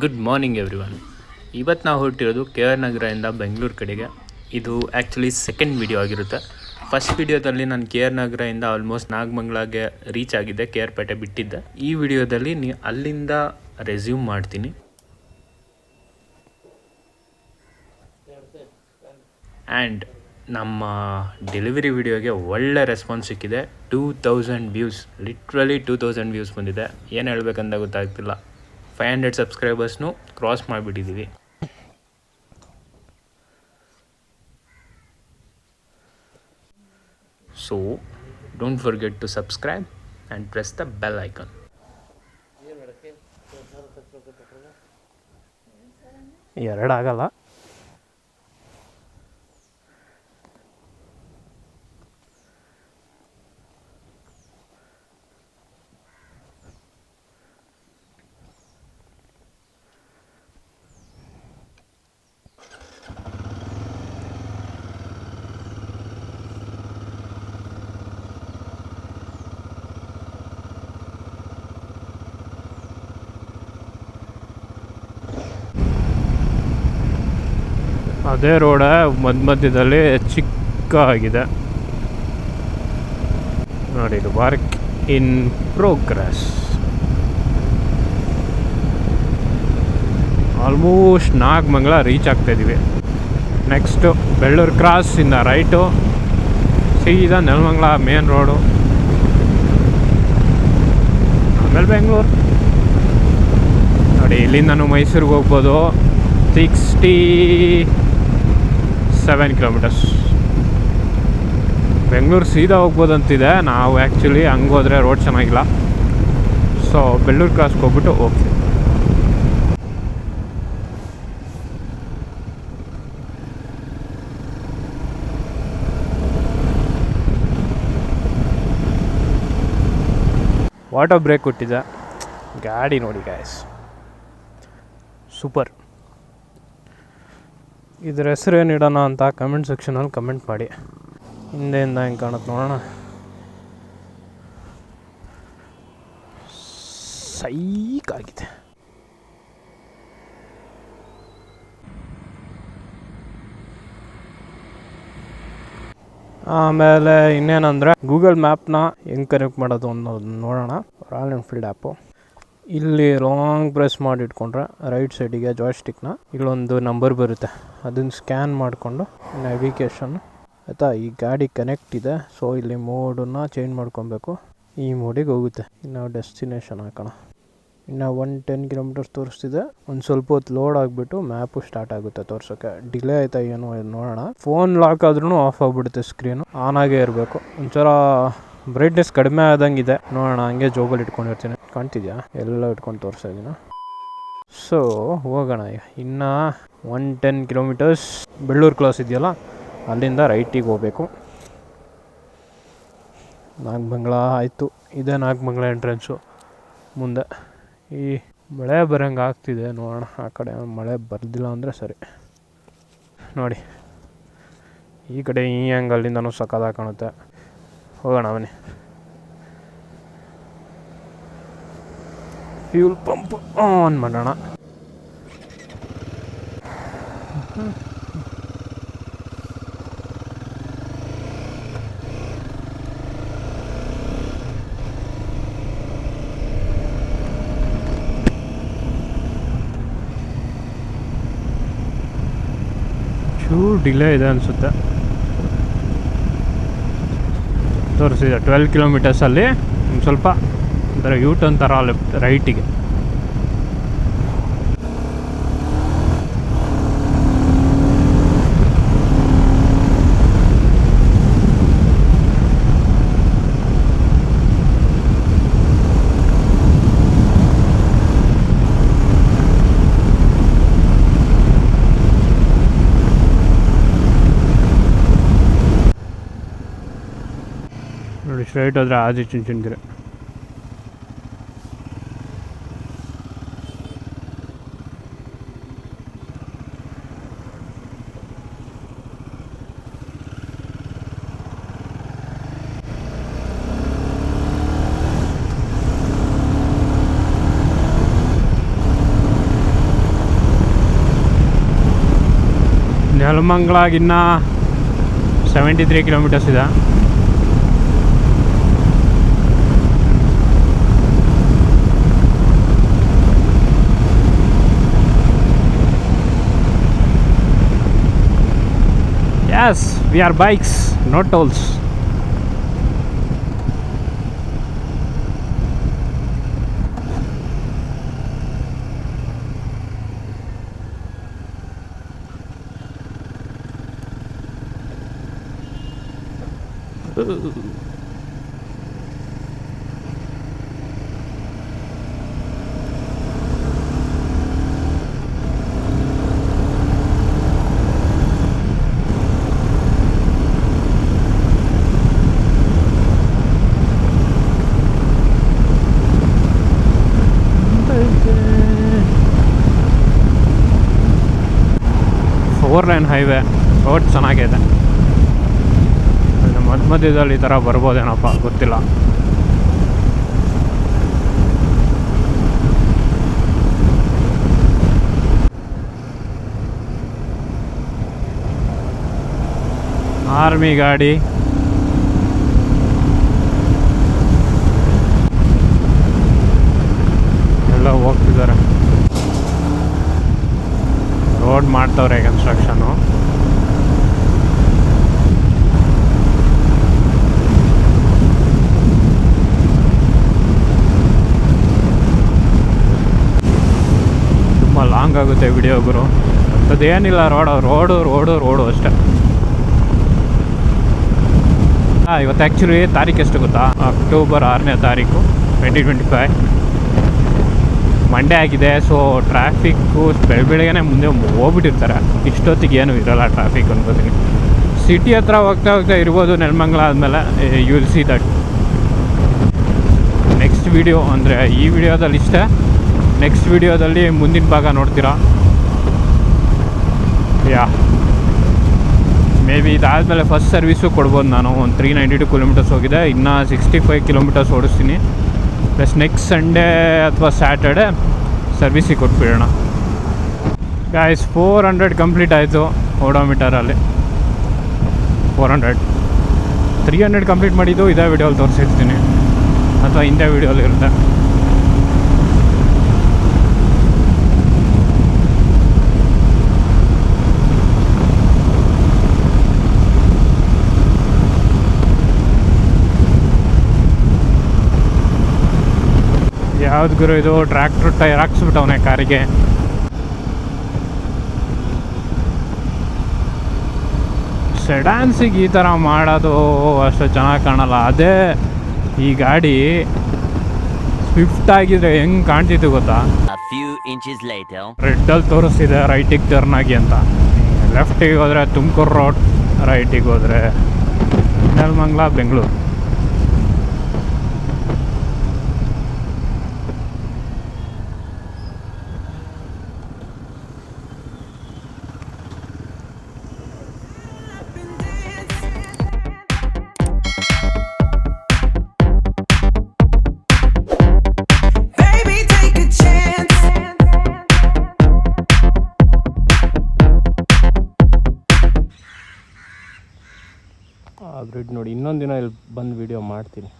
Good morning every one ಇವತ್ತು ನಾವು ಹೊರಟಿರೋದು K R ನಗರದಿಂದ ಬೆಂಗಳೂರು ಕಡೆಗೆ. ಇದು ಆ್ಯಕ್ಚುಲಿ ಸೆಕೆಂಡ್ ವಿಡಿಯೋ ಆಗಿರುತ್ತೆ. ಫಸ್ಟ್ ವಿಡಿಯೋದಲ್ಲಿ ನಾನು ಕೆ ಆರ್ ನಗರದಿಂದ ಆಲ್ಮೋಸ್ಟ್ ನಾಗಮಂಗ್ಲಾಗೆ ರೀಚ್ ಆಗಿದ್ದೆ, ಕೆ ಆರ್ ಪೇಟೆ ಬಿಟ್ಟಿದ್ದೆ. ಈ ವಿಡಿಯೋದಲ್ಲಿ ನೀ ಅಲ್ಲಿಂದ ರೆಸ್ಯೂಮ್ ಮಾಡ್ತೀನಿ. ಆ್ಯಂಡ್ ನಮ್ಮ ಡೆಲಿವರಿ ವಿಡಿಯೋಗೆ ಒಳ್ಳೆ ರೆಸ್ಪಾನ್ಸ್ ಸಿಕ್ಕಿದೆ. Two thousand views literally two thousand views ಬಂದಿದೆ. ಏನು ಹೇಳ್ಬೇಕಂತ ಗೊತ್ತಾಗ್ತಿಲ್ಲ. ಫೈವ್ ಹಂಡ್ರೆಡ್ ಸಬ್ಸ್ಕ್ರೈಬರ್ಸ್ನು cross ಮಾಡಿಬಿಟ್ಟಿದ್ದೀವಿ so don't forget to subscribe and press the bell icon ಎರಡಾಗಲ್ಲ ಅದೇ ರೋಡ ಮಧ್ಯ ಮಧ್ಯದಲ್ಲಿ ಚಿಕ್ಕ ಆಗಿದೆ ನೋಡಿ, ಇದು work in progress almost Nagamangala reach ಆಗ್ತಾ ಇದೀವಿ. ನೆಕ್ಸ್ಟು ಬೆಳ್ಳೂರು ಕ್ರಾಸ್ ಇಂದ ರೈಟು ಸೀದಾ ನೆಲಮಂಗಲ ಮೇನ್ ರೋಡು ಆಮೇಲೆ ಬೆಂಗಳೂರು. ನೋಡಿ, ಇಲ್ಲಿಂದನೂ ಮೈಸೂರಿಗೆ ಹೋಗ್ಬೋದು. ಸಿಕ್ಸ್ಟಿ ಸೆವೆನ್ ಕಿಲೋಮೀಟರ್ಸ್ ಬೆಂಗಳೂರು ಸೀದಾ ಹೋಗ್ಬೋದಂತಿದೆ. ನಾವು ಆ್ಯಕ್ಚುಲಿ ಹಂಗೆ ಹೋದರೆ ರೋಡ್ ಚೆನ್ನಾಗಿಲ್ಲ. ಸೊ ಬೆಳ್ಳೂರು ಕ್ರಾಸ್ಗೆ ಹೋಗ್ಬಿಟ್ಟು ಹೋಗ್ತೀವಿ ವಾಟರ್ ಬ್ರೇಕ್ ಕೊಟ್ಟಿದ್ದೆ. ಗಾಡಿ ನೋಡಿ ಗಾಯಸ್ ಸೂಪರ್ ಇದ್ರ ಹೆಸರು ಏನು ಇಡೋಣ ಅಂತ ಕಮೆಂಟ್ ಸೆಕ್ಷನಲ್ಲಿ ಕಮೆಂಟ್ ಮಾಡಿ. ಹಿಂದೆಯಿಂದ ಹೆಂಗೆ ಕಾಣುತ್ತೆ ನೋಡೋಣ. ಸೈಕಾಗಿದೆ ಆಮೇಲೆ ಇನ್ನೇನಂದರೆ ಗೂಗಲ್ ಮ್ಯಾಪ್ನ ಹೆಂಗೆ ಕನೆಕ್ಟ್ ಮಾಡೋದು ಅನ್ನೋದು ನೋಡೋಣ. ರಾಯಲ್ ಎನ್ಫೀಲ್ಡ್ ಆ್ಯಪು ಇಲ್ಲಿ ರಾಂಗ್ ಪ್ರೆಸ್ ಮಾಡಿ ಇಟ್ಕೊಂಡ್ರೆ ರೈಟ್ ಸೈಡಿಗೆ ಜಾಯ್ಸ್ಟಿಕ್ನ ಇಲ್ಲೊಂದು ನಂಬರ್ ಬರುತ್ತೆ. ಅದನ್ನು ಸ್ಕ್ಯಾನ್ ಮಾಡಿಕೊಂಡು ನ್ಯಾವಿಗೇಷನ್ ಆಯಿತಾ? ಈ ಗಾಡಿ ಕನೆಕ್ಟ್ ಇದೆ. ಸೊ ಇಲ್ಲಿ ಮೋಡನ್ನು ಚೇಂಜ್ ಮಾಡ್ಕೊಬೇಕು. ಈ ಮೋಡಿಗೆ ಹೋಗುತ್ತೆ. ಇನ್ನು ಡೆಸ್ಟಿನೇಷನ್ ಹಾಕೋಣ. ಇನ್ನು ಒನ್ ಟೆನ್ ಕಿಲೋಮೀಟರ್ಸ್ ತೋರಿಸ್ತಿದೆ. ಒಂದು ಸ್ವಲ್ಪ ಹೊತ್ತು ಲೋಡ್ ಆಗಿಬಿಟ್ಟು ಮ್ಯಾಪು ಸ್ಟಾರ್ಟ್ ಆಗುತ್ತೆ ತೋರ್ಸೋಕ್ಕೆ ಡಿಲೇ ಆಯ್ತಾ ಏನೋ ನೋಡೋಣ. ಫೋನ್ ಲಾಕ್ ಆದ್ರೂ ಆಫ್ ಆಗಿಬಿಡುತ್ತೆ ಸ್ಕ್ರೀನು ಆನ್ ಆಗೇ ಇರಬೇಕು. ಒಂಥರ ಬ್ರೈಟ್ನೆಸ್ ಕಡಿಮೆ ಆದಂಗೆ ಇದೆ ನೋಡೋಣ, ಹಂಗೆ ಜೋಬಲ್ಲಿ ಇಟ್ಕೊಂಡಿರ್ತೀನಿ. ಕಾಣ್ತಿದ್ಯಾ ಎಲ್ಲ ಇಟ್ಕೊಂಡು ತೋರಿಸ್ತಾ ಇದ್ದೀನ ಸೊ ಹೋಗೋಣ. ಈಗ ಇನ್ನು one ten kilometres Belluru cross ಇದೆಯಲ್ಲ, ಅಲ್ಲಿಂದ ರೈಟಿಗೆ ಹೋಗಬೇಕು. ನಾಗಮಂಗಲ ಆಯಿತು. ಇದೇ ನಾಗಮಂಗಲ ಎಂಟ್ರೆನ್ಸು ಮುಂದೆ. ಈ ಮಳೆ ಬರೋಂಗೆ ಆಗ್ತಿದೆ ನೋಡೋಣ. ಆ ಕಡೆ ಮಳೆ ಬರ್ದಿಲ್ಲ ಅಂದರೆ ಸರಿ. ನೋಡಿ. ಈ ಕಡೆ ಈ ಆ್ಯಂಗಲ್ಲಿಂದನೂ ಸಕ್ಕದಾಗಿ ಕಾಣುತ್ತೆ. ಹೋಗೋಣ ಬನ್ನಿ. ಫ್ಯೂಲ್ ಪಂಪ್ ಆನ್ ಮಾಡೋಣ. ಚೂರು ಡಿಲೇ ಇದೆ ಅನಿಸುತ್ತೆ. ತೋರಿಸಿದೆ ಟ್ವೆಲ್ ಕಿಲೋಮೀಟರ್ಸಲ್ಲಿ ಸ್ವಲ್ಪ ಅಂದರೆ ಯೂ ಟರ್ನ್ ಥರ ಲೆಫ್ಟ್ ರೈಟಿಗೆ ನೋಡಿ ಸ್ಟ್ರೈಟ್ ಆಜಿ ಆದಿ ಚುಂಚನಗಿರಿ. ನೆಲಮಂಗ್ಲಾಗಿನ್ನ ಸೆವೆಂಟಿ ತ್ರೀ ಕಿಲೋಮೀಟರ್ಸ್ ಇದೆ Yes, we are bikes, not tolls. Four lane highway road ಚೆನ್ನಾಗಿದೆ ಮಧ್ಯ ಮಧ್ಯದಲ್ಲಿ ಈ ಥರ ಬರ್ಬೋದೇನಪ್ಪ ಗೊತ್ತಿಲ್ಲ. ಆರ್ಮಿ ಗಾಡಿ. ಎಲ್ಲ ಹೋಗ್ತಿದ್ದಾರೆ. ರೋಡ್ ಮಾಡ್ತವ್ರೆ ಕನ್ಸ್ಟ್ರಕ್ಷನು ಲಾಂಗ್ ಆಗುತ್ತೆ ವಿಡಿಯೋ ಒಬ್ಬರು ಅದೇನಿಲ್ಲ, ರೋಡ, ರೋಡು ರೋಡು ರೋಡು ಅಷ್ಟೇ. ಹಾಂ, ಇವತ್ತು ಆ್ಯಕ್ಚುಲಿ ತಾರೀಕು ಎಷ್ಟು ಗೊತ್ತಾ? ಅಕ್ಟೋಬರ್ ಆರನೇ ತಾರೀಕು ಟ್ವೆಂಟಿ ಟ್ವೆಂಟಿ ಫೈವ್ ಮಂಡೇ ಆಗಿದೆ ಸೊ ಟ್ರಾಫಿಕ್ಕು ಬೆಳ ಬೆಳಗ್ಗೆನೆ ಮುಂದೆ ಹೋಗ್ಬಿಟ್ಟಿರ್ತಾರೆ. ಇಷ್ಟೊತ್ತಿಗೆ ಏನು ಇರಲ್ಲ ಟ್ರಾಫಿಕ್ ಅನ್ಕೋತೀನಿ. ಸಿಟಿ ಹತ್ರ ಹೋಗ್ತಾ ಹೋಗ್ತಾ ಇರ್ಬೋದು ನೆಲಮಂಗ್ಲ ಆದಮೇಲೆ you will see that next video ಅಂದರೆ ಈ ವಿಡಿಯೋದಲ್ಲಿ ಇಷ್ಟೇ. ನೆಕ್ಸ್ಟ್ ವಿಡಿಯೋದಲ್ಲಿ ಮುಂದಿನ ಭಾಗ ನೋಡ್ತೀರಾ? ಯಾ ಮೇ ಬಿ ಇದಾದಮೇಲೆ ಫಸ್ಟ್ ಸರ್ವಿಸು ಕೊಡ್ಬೋದು ನಾನು. ಒಂದು ತ್ರೀ ನೈಂಟಿ ಟು ಕಿಲೋಮೀಟರ್ಸ್ ಹೋಗಿದೆ. ಇನ್ನೂ ಸಿಕ್ಸ್ಟಿ ಫೈವ್ ಕಿಲೋಮೀಟರ್ಸ್ ಓಡಿಸ್ತೀನಿ. ಪ್ಲಸ್ ನೆಕ್ಸ್ಟ್ ಸಂಡೇ ಅಥವಾ ಸ್ಯಾಟರ್ಡೆ ಸರ್ವಿಸಿಗೆ ಕೊಟ್ಬಿಡೋಣ. ಗಾಯ್ಸ್ ಫೋರ್ ಹಂಡ್ರೆಡ್ ಕಂಪ್ಲೀಟ್ ಆಯಿತು ಓಡೋಮೀಟರಲ್ಲಿ. Four hundred three hundred complete ಮಾಡಿದ್ದು ಇದೇ ವಿಡಿಯೋಲಿ ತೋರಿಸಿರ್ತೀನಿ. ಅಥವಾ ಹಿಂದೆ ವಿಡಿಯೋಲಿ ಇರುತ್ತೆ. ಯಾವ್ದು ಗುರು ಇದು? ಟ್ರ್ಯಾಕ್ಟ್ರ್ ಟೈರ್ ಹಾಕ್ಸ್ಬಿಟ್ಟವನೆ ಕಾರಿಗೆ. ಸೆಡಾನ್ಸಿಗೆ ಈ ಥರ ಮಾಡೋದು ಅಷ್ಟು ಚೆನ್ನಾಗಿ ಕಾಣಲ್ಲ. ಅದೇ ಈ ಗಾಡಿ ಸ್ವಿಫ್ಟ್ ಆಗಿದ್ರೆ ಹೆಂಗೆ ಕಾಣ್ತಿತ್ತು ಗೊತ್ತಾ. ರೆಡ್ಡಲ್ಲಿ ತೋರಿಸ್ತಿದೆ ರೈಟಿಗೆ ಟರ್ನ್ ಆಗಿ ಅಂತ. ಲೆಫ್ಟಿಗೆ ಹೋದ್ರೆ ತುಮಕೂರು ರೋಡ್ ರೈಟಿಗೆ ಹೋದರೆ ನೆಲಮಂಗ್ಲ ಬೆಂಗಳೂರು ಆ ನೋಡಿ ಇನ್ನೊಂದು ದಿನ ಇಲ್ಲಿ ಬಂದು ವಿಡಿಯೋ ಮಾಡ್ತೀನಿ.